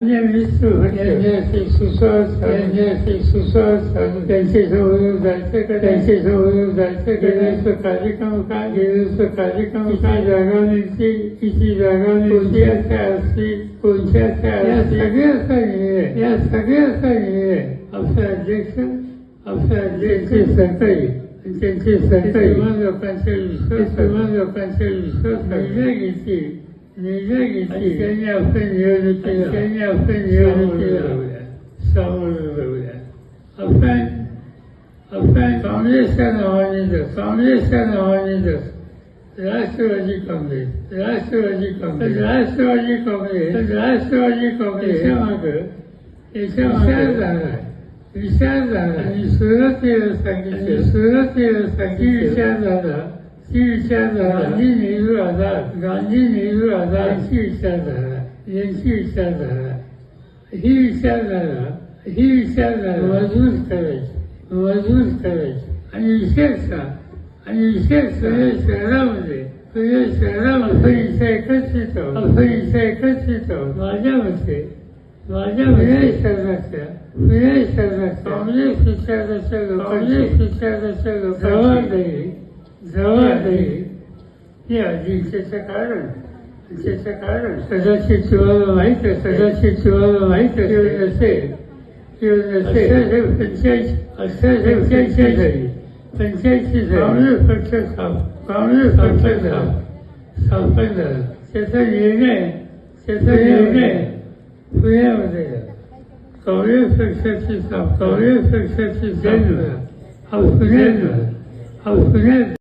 त्यांच्याशी सुसंस्कार त्यांच्याशी सुसंस्कार त्यांचे समोर जायचं का त्यांचे समोर जायचं का कार्यक्रम काय गेल्याचं कार्यक्रम काय जागा मिळते किती जागा मिळते कोणत्या असतील कोणत्या या सगळ्याचा निर्णय या सगळ्याचा निर्णय आपले अध्यक्ष आपले अध्यक्ष सरकारी त्यांचे सरकारी लोकांचे विश्वास सर्व लोकांचे विश्वास निर्णय घेतील निर्णय घेतली त्यांनी आपल्या निवडणुकीला त्यांनी आपल्या निवडणुकीला सामोरं जाऊया आपण आपण काँग्रेसच्या नावाने जर काँग्रेसच्या नावाने जर राष्ट्रवादी काँग्रेस राष्ट्रवादी काँग्रेस राष्ट्रवादी काँग्रेस राष्ट्रवादी काँग्रेस याच्यामागं याच्या विचार झाला विचार झाला आणि सुरुवातीला सांगितलं सुरुवातीला सांगितलं विचार झाला ती विचारधारा गांधी नेहरू आझाद गांधी नेहरू आझाद विचारधारा यांची विचारधारा ही विचारधारा ही विचारधारा मजबूत करायची मजबूत करायची आणि विशेषतः आणि विशेष पुणे शहरामध्ये पुणे शहरामध्ये आपण इथे एकत्रित आहोत आपण एकत्रित आहोत माझ्या मते माझ्या पुणे शहराच्या पुणे शहराच्या काँग्रेस विचाराच्या काँग्रेस विचाराच्या लोक जबाबदारी हे अजिंक्यचं कारण. त्याचं कारण. कदाचित तुम्हाला माहीत आहे. कदाचित तुम्हाला माहीत असेल असेल पंच्याऐंशी अठराशे पंच्याऐंशी. झाली पंच्याऐंशी. झाली. काँग्रेस पक्ष स्थाप काँग्रेस पक्ष स्थाप स्थापन झाला. त्याचा निर्णय. त्याचा निर्णय पुण्यामध्ये झाला. काँग्रेस पक्षाची स्थाप काँग्रेस पक्षाची जन्म हा पुण्यात हा पुण्यात